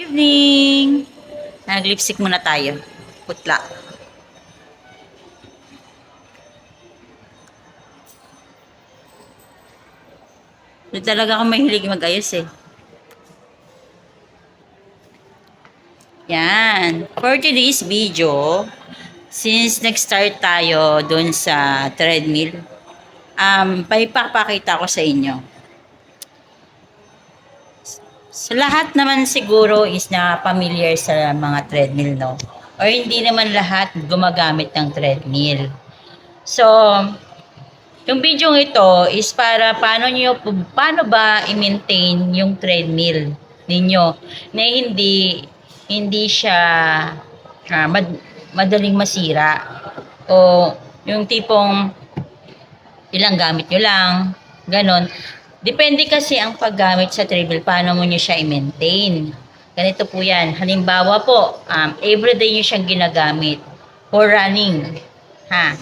Evening! Nag-lipstick muna tayo. Putla. Hindi talaga ako mahilig mag-ayos eh. Yan. For today's video, since nag-start tayo dun sa treadmill, um, paipapakita ko sa inyo. Sa lahat naman siguro is na familiar sa mga treadmill, no? Or hindi naman lahat gumagamit ng treadmill. So, yung video ito is para paano niyo paano ba i-maintain yung treadmill ninyo na hindi hindi siya ah, mad- madaling masira o yung tipong ilang gamit nyo lang, ganon. Depende kasi ang paggamit sa treadmill, paano mo nyo siya i-maintain. Ganito po yan. Halimbawa po, um, everyday nyo siyang ginagamit for running. Ha?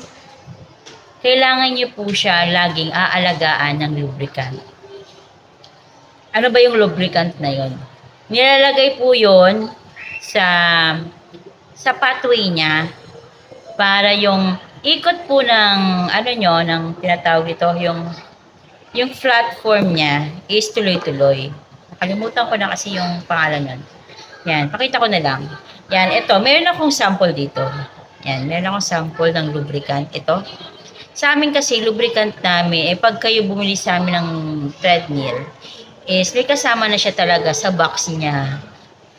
Kailangan nyo po siya laging aalagaan ng lubricant. Ano ba yung lubricant na yon? Nilalagay po yon sa sa pathway niya para yung ikot po ng ano nyo, ng tinatawag ito, yung yung platform niya is tuloy-tuloy. Nakalimutan ko na kasi yung pangalan nun. Yan, pakita ko na lang. Yan, ito, meron akong sample dito. Yan, meron akong sample ng lubricant. Ito. Sa amin kasi, lubricant namin, eh pag kayo bumili sa amin ng treadmill, is may kasama na siya talaga sa box niya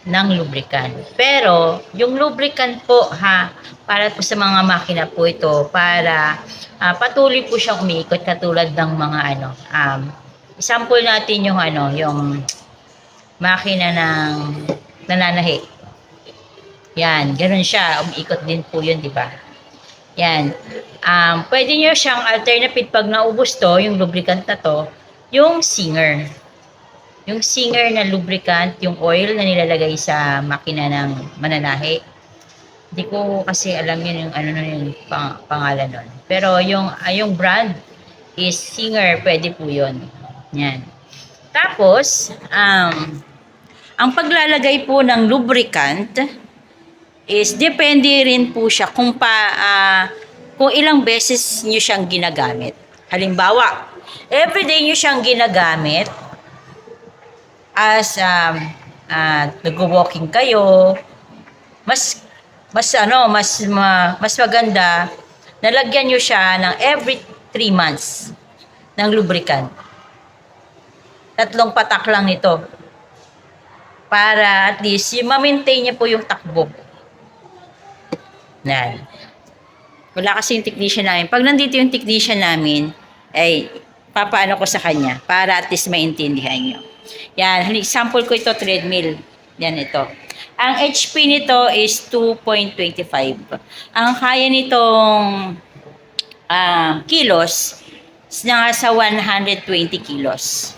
ng lubricant. Pero, yung lubricant po, ha, para po sa mga makina po ito, para ah, patuloy po siyang umiikot katulad ng mga ano, um, sample natin yung ano, yung makina ng nananahi. Yan, ganun siya, umiikot din po yun, di ba? Yan. Um, pwede nyo siyang alternative pag naubos to, yung lubricant na to, yung singer. Yung singer na lubricant, yung oil na nilalagay sa makina ng mananahi. Hindi ko kasi alam yun yung ano na yung pang, pangalan nun. Pero yung, ah, yung brand is singer, pwede po yun. Yan. Tapos, um, ang paglalagay po ng lubricant is depende rin po siya kung pa ah, kung ilang beses niyo siyang ginagamit. Halimbawa, everyday niyo siyang ginagamit as um, ah, nag-walking kayo, mas mas ano, mas ma, mas maganda nalagyan niyo siya ng every 3 months ng lubricant. Tatlong patak lang ito. Para at least ma-maintain niya po yung takbo. Yan. Wala kasi yung technician namin. Pag nandito yung technician namin, ay papaano ko sa kanya para at least maintindihan nyo. Yan, sample ko ito, treadmill. Yan ito. Ang HP nito is 2.25. Ang kaya nitong ah, kilos is nasa 120 kilos.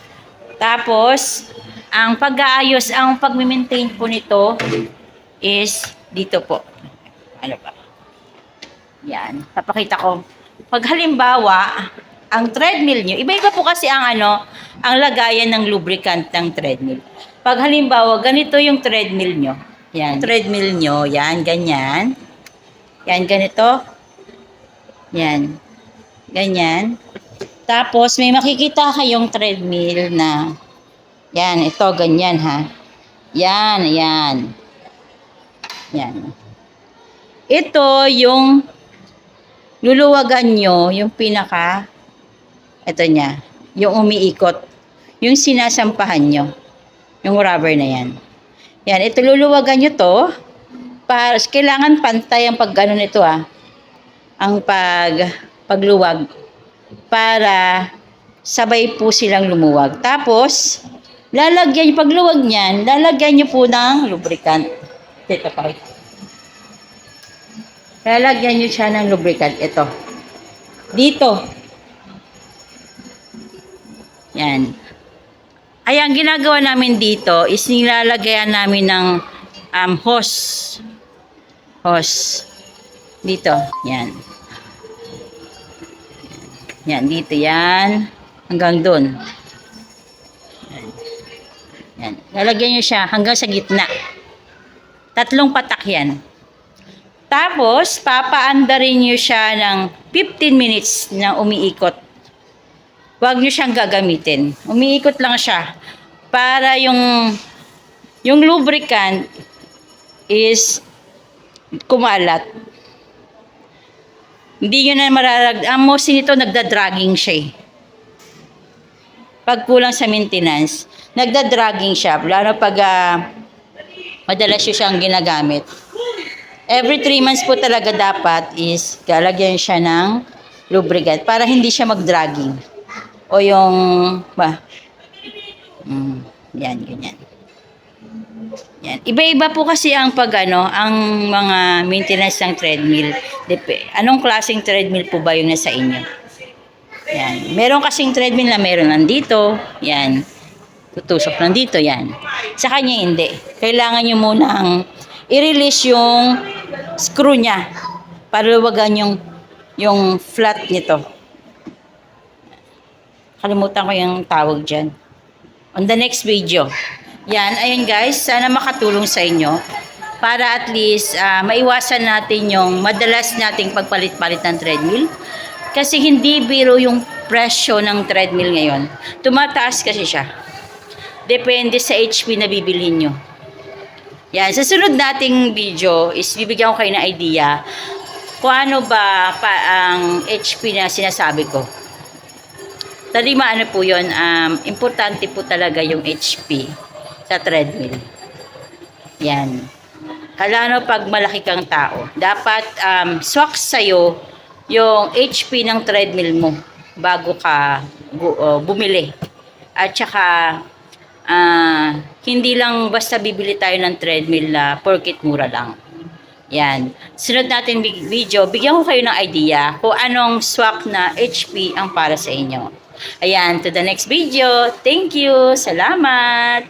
Tapos, ang pag-aayos, ang pag-maintain po nito is dito po. Ano ba? Yan. Papakita ko. Pag halimbawa, ang treadmill nyo, iba-iba po kasi ang ano, ang lagayan ng lubricant ng treadmill. Pag halimbawa, ganito yung treadmill nyo. Yan. Treadmill nyo, yan, ganyan. Yan, ganito. Yan. Ganyan. Tapos, may makikita kayong treadmill na, yan, ito, ganyan ha. Yan, yan. Yan. Ito yung luluwagan nyo, yung pinaka, ito niya, yung umiikot, yung sinasampahan nyo, yung rubber na yan. Yan, ito luluwagan nyo to, para, kailangan pantay ang pag ano nito ah, ang pag, pagluwag, para sabay po silang lumuwag. Tapos, lalagyan, pagluwag niyan, lalagyan nyo po ng lubricant. Ito pa Lalagyan nyo siya ng lubricant. Ito. Dito. Yan. Ay, ang ginagawa namin dito is nilalagayan namin ng um, hose. Hose. Dito. Yan. Yan. Dito yan. Hanggang dun. Yan. Yan. Lalagyan nyo siya hanggang sa gitna. Tatlong patak yan. Tapos, papaandarin nyo siya ng 15 minutes na umiikot. Huwag nyo siyang gagamitin. Umiikot lang siya. Para yung, yung lubricant is kumalat. Hindi nyo na mararag... Ang most nito, nagda-dragging siya eh. Pag kulang sa maintenance, nagda-dragging siya. Lalo pag ah, madalas nyo siyang ginagamit. Every 3 months po talaga dapat is galagyan siya ng lubricant para hindi siya mag-dragging. O yung, ba, mm, yan, ganyan. Yan. Iba-iba po kasi ang pag ano, ang mga maintenance ng treadmill. Dep- anong klaseng treadmill po ba yung nasa inyo? Yan. Meron kasing treadmill na meron nandito. Yan. Tutusok nandito. Yan. Sa kanya hindi. Kailangan nyo munang i-release yung screw niya para luwagan yung yung flat nito. Kalimutan ko yung tawag dyan. On the next video. Yan, ayun guys, sana makatulong sa inyo para at least ah, maiwasan natin yung madalas nating pagpalit-palit ng treadmill. Kasi hindi biro yung presyo ng treadmill ngayon. Tumataas kasi siya. Depende sa HP na bibilhin nyo. Yan, sa sunod nating video is bibigyan ko kayo ng idea kung ano ba pa ang HP na sinasabi ko. Talima ano po yun, um, importante po talaga yung HP sa treadmill. Yan. Kala pag malaki kang tao, dapat um, swak sa'yo yung HP ng treadmill mo bago ka uh, bumili. At saka, ah, hindi lang basta bibili tayo ng treadmill na porkit mura lang. Yan. Sunod natin video, bigyan ko kayo ng idea kung anong swak na HP ang para sa inyo. Ayan, to the next video. Thank you. Salamat.